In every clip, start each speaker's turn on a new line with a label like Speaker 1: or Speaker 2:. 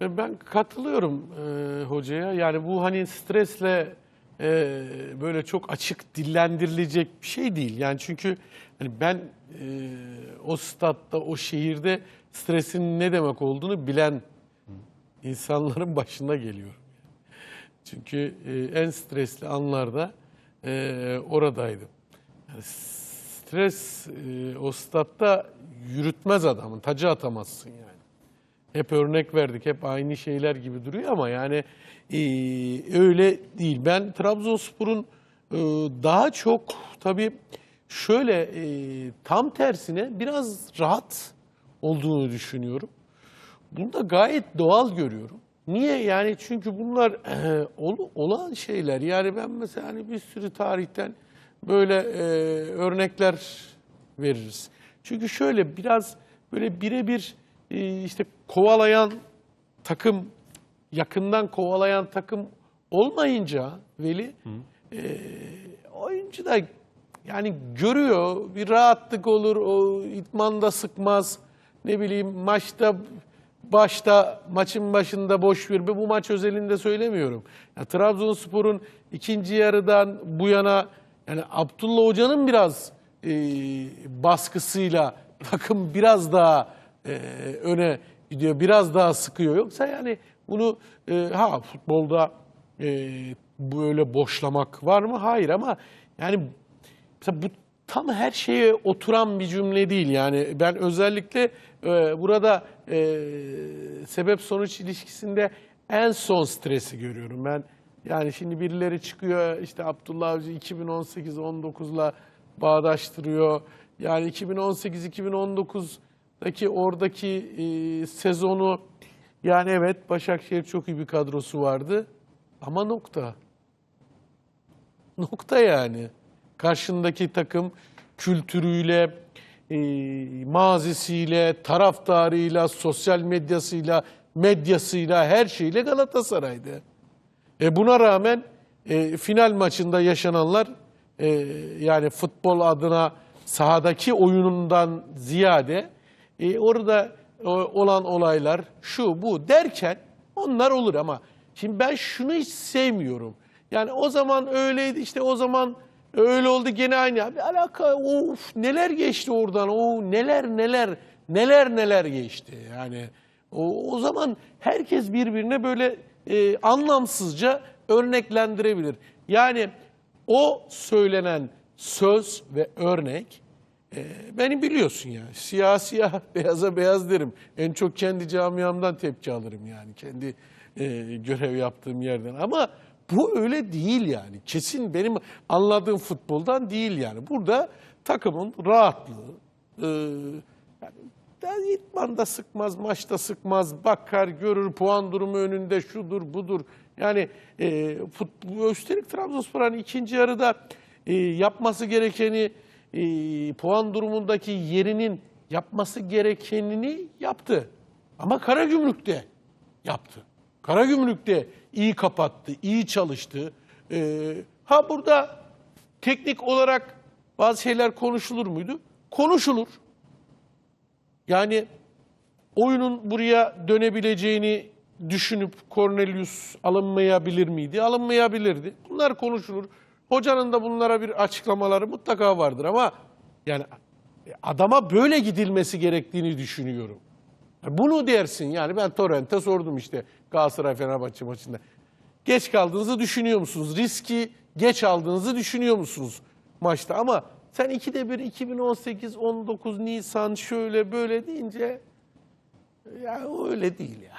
Speaker 1: Ben katılıyorum e, hocaya. Yani bu hani stresle e, böyle çok açık dillendirilecek bir şey değil. Yani çünkü hani ben e, o statta, o şehirde stresin ne demek olduğunu bilen insanların başına geliyorum. Çünkü e, en stresli anlarda e, oradaydım. Yani stres e, o statta yürütmez adamın, tacı atamazsın yani. Hep örnek verdik, hep aynı şeyler gibi duruyor ama yani e, öyle değil. Ben Trabzonspor'un e, daha çok tabii şöyle e, tam tersine biraz rahat olduğunu düşünüyorum. Bunu da gayet doğal görüyorum. Niye? Yani çünkü bunlar e, ol- olan şeyler. Yani ben mesela hani bir sürü tarihten böyle e, örnekler veririz. Çünkü şöyle biraz böyle birebir işte kovalayan takım, yakından kovalayan takım olmayınca Veli e, oyuncu da yani görüyor bir rahatlık olur o itmanda sıkmaz ne bileyim maçta başta maçın başında boş ver bu maç özelinde söylemiyorum. Ya, Trabzonspor'un ikinci yarıdan bu yana yani Abdullah Hoca'nın biraz e, baskısıyla takım biraz daha e, öne gidiyor, biraz daha sıkıyor. Yoksa yani bunu e, ha futbolda e, böyle boşlamak var mı? Hayır ama yani mesela bu tam her şeye oturan bir cümle değil. Yani ben özellikle e, burada e, sebep sonuç ilişkisinde en son stresi görüyorum. Ben yani şimdi birileri çıkıyor işte Abdullah Avcı 2018-19'la bağdaştırıyor. Yani 2018-2019'daki oradaki e, sezonu yani evet Başakşehir çok iyi bir kadrosu vardı ama nokta. Nokta yani. Karşındaki takım kültürüyle, e, mazisiyle, taraftarıyla, sosyal medyasıyla, medyasıyla, her şeyle Galatasaray'dı. E buna rağmen e, final maçında yaşananlar e, yani futbol adına sahadaki oyunundan ziyade e, orada e, olan olaylar şu bu derken onlar olur ama şimdi ben şunu hiç sevmiyorum. Yani o zaman öyleydi işte o zaman öyle oldu gene aynı. Abi alaka of neler geçti oradan o neler neler neler neler geçti yani. O, o zaman herkes birbirine böyle e, anlamsızca örneklendirebilir. Yani o söylenen söz ve örnek e, beni biliyorsun yani. Siyah siyah, beyaza beyaz derim. En çok kendi camiamdan tepki alırım yani. Kendi e, görev yaptığım yerden. Ama bu öyle değil yani. Kesin benim anladığım futboldan değil yani. Burada takımın rahatlığı, e, yani da İtman'da sıkmaz, maçta sıkmaz, bakar, görür, puan durumu önünde şudur, budur. Yani e, futbol, üstelik Trabzonspor hani ikinci yarıda e, yapması gerekeni, e, puan durumundaki yerinin yapması gerekenini yaptı. Ama Karagümrük'te yaptı. Karagümrük'te iyi kapattı, iyi çalıştı. E, ha burada teknik olarak bazı şeyler konuşulur muydu? Konuşulur. Yani oyunun buraya dönebileceğini düşünüp Cornelius alınmayabilir miydi? Alınmayabilirdi. Bunlar konuşulur. Hocanın da bunlara bir açıklamaları mutlaka vardır ama yani adama böyle gidilmesi gerektiğini düşünüyorum. Bunu dersin yani ben Torrent'e sordum işte Galatasaray Fenerbahçe maçında. Geç kaldığınızı düşünüyor musunuz? Riski geç aldığınızı düşünüyor musunuz maçta? Ama sen 2'de 1 2018 19 Nisan şöyle böyle deyince ya öyle değil ya.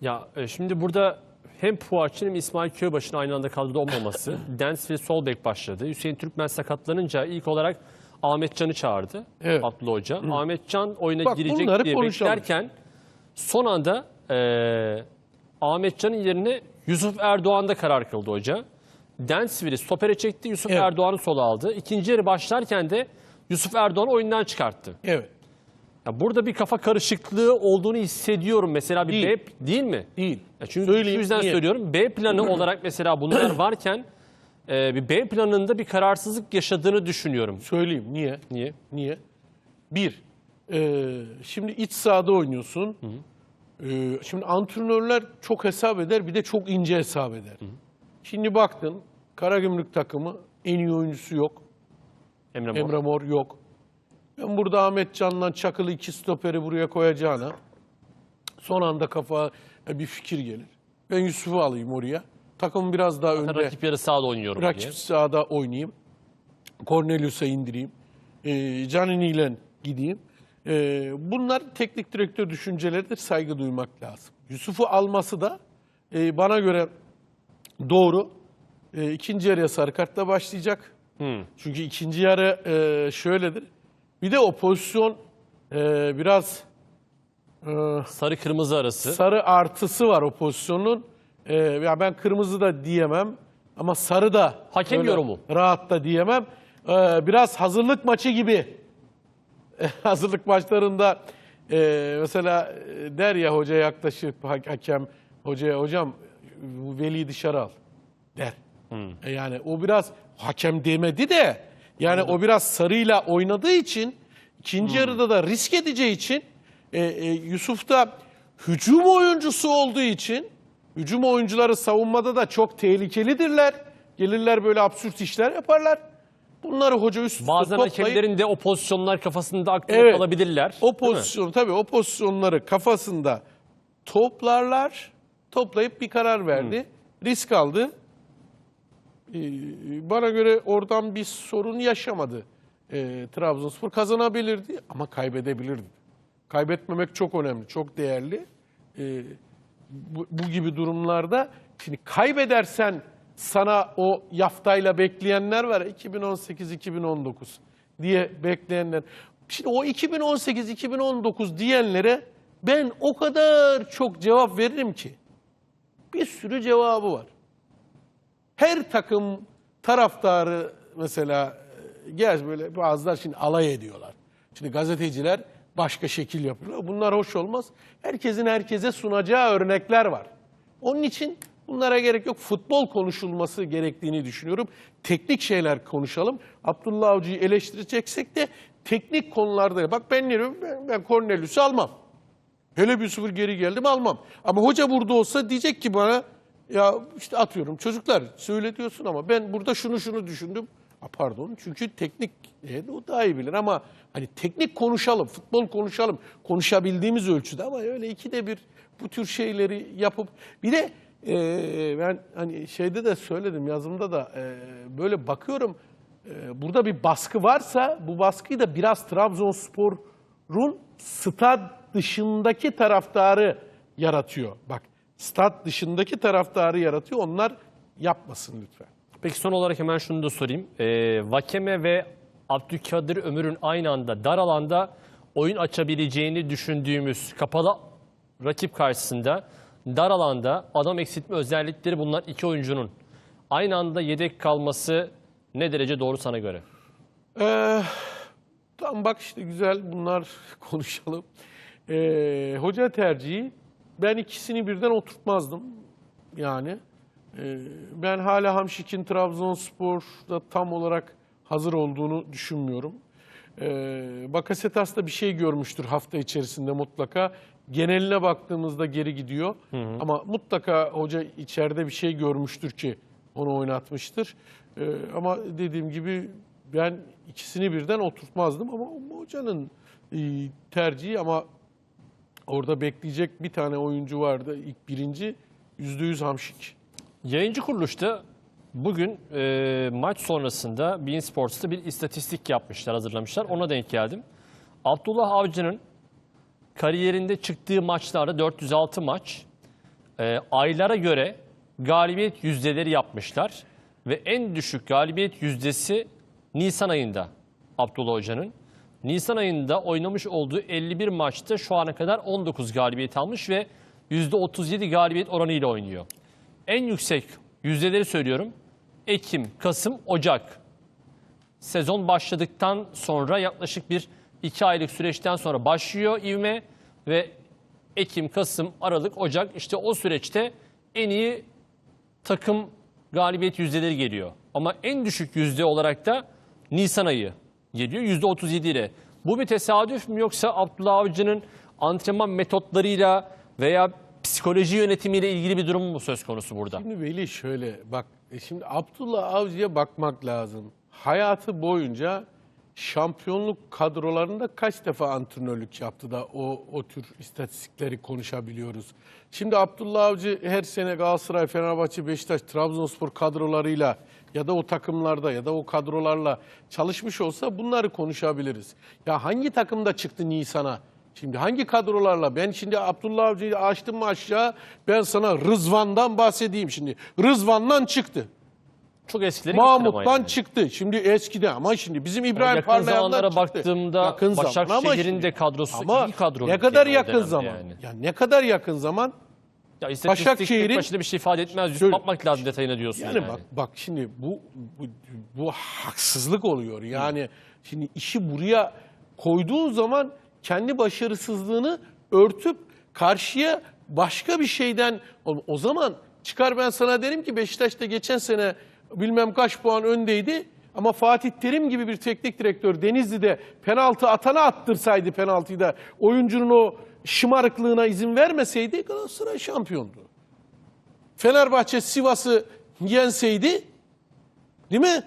Speaker 2: Ya e, şimdi burada hem Puaç'ın hem İsmail Köybaşı'nın aynı anda kadroda olmaması. Dens ve sol bek başladı. Hüseyin Türkmen sakatlanınca ilk olarak Ahmet Can'ı çağırdı.
Speaker 1: Evet.
Speaker 2: Abdullah Hoca. Ahmet Can oyuna
Speaker 1: Bak,
Speaker 2: girecek diye
Speaker 1: konuşalım.
Speaker 2: beklerken son anda e, Ahmet Can'ın yerine Yusuf Erdoğan'da karar kıldı hoca. Densville'i stopere çekti. Yusuf
Speaker 1: Evet.
Speaker 2: Erdoğan'ı sola aldı. İkinci yarı başlarken de Yusuf Erdoğan'ı oyundan çıkarttı.
Speaker 1: Evet.
Speaker 2: Ya burada bir kafa karışıklığı olduğunu hissediyorum. Mesela bir
Speaker 1: Değil.
Speaker 2: B değil mi?
Speaker 1: Değil.
Speaker 2: Ya çünkü
Speaker 1: Söyleyeyim,
Speaker 2: şu yüzden
Speaker 1: niye?
Speaker 2: söylüyorum. B planı olarak mesela bunlar varken e, bir B planında bir kararsızlık yaşadığını düşünüyorum.
Speaker 1: Söyleyeyim niye?
Speaker 2: Niye?
Speaker 1: Niye? Bir, e, şimdi iç sahada oynuyorsun. Ee, şimdi antrenörler çok hesap eder bir de çok ince hesap eder. Şimdi baktın Karagümrük takımı en iyi oyuncusu yok.
Speaker 2: Emre Mor.
Speaker 1: Emre Mor yok. Ben burada Ahmet Can'la Çakılı iki stoperi buraya koyacağına son anda kafa bir fikir gelir. Ben Yusuf'u alayım oraya. Takım biraz daha önde.
Speaker 2: Rakip yarı sahada oynuyorum
Speaker 1: Rakip
Speaker 2: diye.
Speaker 1: sahada oynayayım. Cornelius'a indireyim. E, Canini ile gideyim. Ee, bunlar teknik direktör düşünceleridir. Saygı duymak lazım. Yusuf'u alması da e, bana göre doğru. E, ikinci yarıya sarı kartla başlayacak. Çünkü ikinci yarı e, şöyledir. Bir de o pozisyon e, biraz
Speaker 2: Sarı kırmızı arası.
Speaker 1: sarı artısı var o pozisyonun. Ee, ya ben kırmızı da diyemem ama sarı da
Speaker 2: Hakem
Speaker 1: öyle
Speaker 2: yorumu.
Speaker 1: Rahat da diyemem. Ee, biraz hazırlık maçı gibi. hazırlık maçlarında e, mesela e, der ya hoca yaklaşıp ha- hakem hocaya hocam bu Veli'yi dışarı al der. E, Yani o biraz hakem demedi de yani o biraz sarıyla oynadığı için ikinci yarıda da risk edeceği için e, e, Yusuf da hücum oyuncusu olduğu için hücum oyuncuları savunmada da çok tehlikelidirler. Gelirler böyle absürt işler yaparlar. Bunları hoca üst üste
Speaker 2: Bazen
Speaker 1: toplayıp-
Speaker 2: hakemlerin de o pozisyonlar kafasında aklına
Speaker 1: Evet.
Speaker 2: kalabilirler.
Speaker 1: o pozisyon tabii o pozisyonları kafasında toplarlar. Toplayıp bir karar verdi. Risk aldı. Ee, bana göre oradan bir sorun yaşamadı. Ee, Trabzonspor kazanabilirdi ama kaybedebilirdi. Kaybetmemek çok önemli, çok değerli. Ee, bu, bu gibi durumlarda şimdi kaybedersen sana o yaftayla bekleyenler var ya, 2018-2019 diye bekleyenler. Şimdi o 2018-2019 diyenlere ben o kadar çok cevap veririm ki bir sürü cevabı var. Her takım taraftarı mesela e, gel böyle bazılar şimdi alay ediyorlar. Şimdi gazeteciler başka şekil yapıyorlar. Bunlar hoş olmaz. Herkesin herkese sunacağı örnekler var. Onun için bunlara gerek yok. Futbol konuşulması gerektiğini düşünüyorum. Teknik şeyler konuşalım. Abdullah Avcı'yı eleştireceksek de teknik konularda. Bak ben ne diyorum? Ben, ben Cornelius'u almam. Hele bir sıfır geri geldim almam. Ama hoca burada olsa diyecek ki bana ya işte atıyorum çocuklar söyle diyorsun ama ben burada şunu şunu düşündüm. Ha, pardon çünkü teknik e, o daha iyi bilir ama hani teknik konuşalım, futbol konuşalım. Konuşabildiğimiz ölçüde ama öyle ikide bir bu tür şeyleri yapıp bir de e, ben hani şeyde de söyledim yazımda da e, böyle bakıyorum e, burada bir baskı varsa bu baskıyı da biraz Trabzonspor'un stad dışındaki taraftarı yaratıyor. Bak stad dışındaki taraftarı yaratıyor. Onlar yapmasın lütfen.
Speaker 2: Peki son olarak hemen şunu da sorayım. Ee, Vakeme ve Abdülkadir Ömür'ün aynı anda dar alanda oyun açabileceğini düşündüğümüz kapalı rakip karşısında dar alanda adam eksiltme özellikleri bulunan iki oyuncunun aynı anda yedek kalması ne derece doğru sana göre?
Speaker 1: Ee, tamam bak işte güzel bunlar konuşalım. Ee, hoca tercihi ben ikisini birden oturtmazdım. Yani Ee, ben hala Hamşik'in Trabzonspor'da tam olarak hazır olduğunu düşünmüyorum. Ee, Bakasetas da bir şey görmüştür hafta içerisinde mutlaka. Geneline baktığımızda geri gidiyor. Ama mutlaka hoca içeride bir şey görmüştür ki onu oynatmıştır. Ee, ama dediğim gibi ben ikisini birden oturtmazdım ama hocanın e, tercihi ama orada bekleyecek bir tane oyuncu vardı. İlk birinci yüzde yüz Hamşik.
Speaker 2: Yayıncı kuruluşta bugün e, maç sonrasında Bein Sports'ta bir istatistik yapmışlar, hazırlamışlar. Ona denk geldim. Abdullah Avcı'nın kariyerinde çıktığı maçlarda 406 maç e, aylara göre galibiyet yüzdeleri yapmışlar. Ve en düşük galibiyet yüzdesi Nisan ayında Abdullah Hoca'nın. Nisan ayında oynamış olduğu 51 maçta şu ana kadar 19 galibiyet almış ve %37 galibiyet oranıyla oynuyor. En yüksek yüzdeleri söylüyorum. Ekim, Kasım, Ocak. Sezon başladıktan sonra yaklaşık bir iki aylık süreçten sonra başlıyor ivme ve Ekim, Kasım, Aralık, Ocak işte o süreçte en iyi takım galibiyet yüzdeleri geliyor. Ama en düşük yüzde olarak da Nisan ayı geliyor yüzde 37 ile. Bu bir tesadüf mü yoksa Abdullah Avcı'nın antrenman metotlarıyla veya psikoloji yönetimiyle ilgili bir durum mu söz konusu burada?
Speaker 1: Şimdi Veli şöyle bak e şimdi Abdullah Avcı'ya bakmak lazım. Hayatı boyunca şampiyonluk kadrolarında kaç defa antrenörlük yaptı da o, o tür istatistikleri konuşabiliyoruz. Şimdi Abdullah Avcı her sene Galatasaray, Fenerbahçe, Beşiktaş, Trabzonspor kadrolarıyla ya da o takımlarda ya da o kadrolarla çalışmış olsa bunları konuşabiliriz. Ya hangi takımda çıktı Nisan'a? Şimdi hangi kadrolarla? Ben şimdi Abdullah Avcı'yı açtım mı aşağı ben sana Rızvan'dan bahsedeyim şimdi. Rızvan'dan çıktı.
Speaker 2: Çok eskileri
Speaker 1: Mahmut'tan
Speaker 2: yani.
Speaker 1: çıktı. Şimdi eskide ama şimdi bizim İbrahim
Speaker 2: yakın
Speaker 1: Parlayan'dan çıktı.
Speaker 2: baktığımda
Speaker 1: Yakın
Speaker 2: Başakşehir'in de kadrosu
Speaker 1: ama
Speaker 2: iyi kadro.
Speaker 1: Ne kadar
Speaker 2: o
Speaker 1: yakın zaman?
Speaker 2: yani.
Speaker 1: Ya ne kadar yakın zaman?
Speaker 2: Ya
Speaker 1: Başakşehir'in-
Speaker 2: başına bir şey ifade etmez.
Speaker 1: Şöyle-
Speaker 2: bakmak lazım detayına diyorsun yani.
Speaker 1: Yani, bak bak şimdi bu, bu bu haksızlık oluyor. Yani şimdi işi buraya koyduğun zaman kendi başarısızlığını örtüp karşıya başka bir şeyden o zaman çıkar ben sana derim ki Beşiktaş'ta geçen sene bilmem kaç puan öndeydi ama Fatih Terim gibi bir teknik direktör Denizli'de penaltı atana attırsaydı penaltıyı da oyuncunun o şımarıklığına izin vermeseydi Galatasaray şampiyondu. Fenerbahçe Sivas'ı yenseydi değil mi?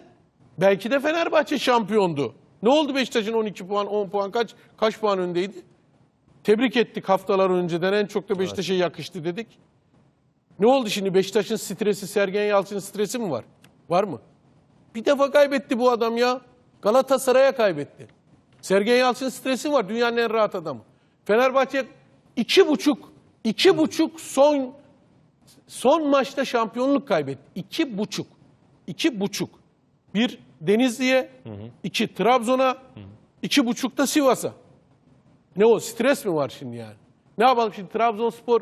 Speaker 1: Belki de Fenerbahçe şampiyondu. Ne oldu Beşiktaş'ın 12 puan, 10 puan kaç kaç puan öndeydi? Tebrik ettik haftalar önceden en çok da Beşiktaş'a yakıştı dedik. Ne oldu şimdi Beşiktaş'ın stresi, Sergen Yalçın'ın stresi mi var? Var mı? Bir defa kaybetti bu adam ya. Galatasaray'a kaybetti. Sergen Yalçın stresi var. Dünyanın en rahat adamı. Fenerbahçe iki buçuk, iki buçuk son son maçta şampiyonluk kaybetti. İki buçuk. İki buçuk. Bir Denizli'ye, iki Trabzon'a, iki buçuk da Sivas'a. Ne o stres mi var şimdi yani? Ne yapalım şimdi Trabzonspor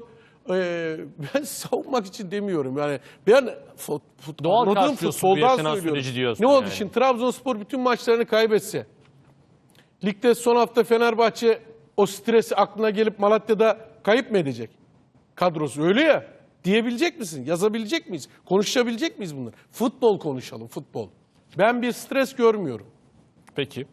Speaker 1: e, ben savunmak için demiyorum yani ben fut, fut,
Speaker 2: Doğal
Speaker 1: anladığım futboldan söylüyorum. Ne oldu
Speaker 2: yani.
Speaker 1: şimdi Trabzonspor bütün maçlarını kaybetse ligde son hafta Fenerbahçe o stresi aklına gelip Malatya'da kayıp mı edecek? Kadrosu öyle ya diyebilecek misin? Yazabilecek miyiz? Konuşabilecek miyiz bunları? Futbol konuşalım futbol. Ben bir stres görmüyorum.
Speaker 2: Peki.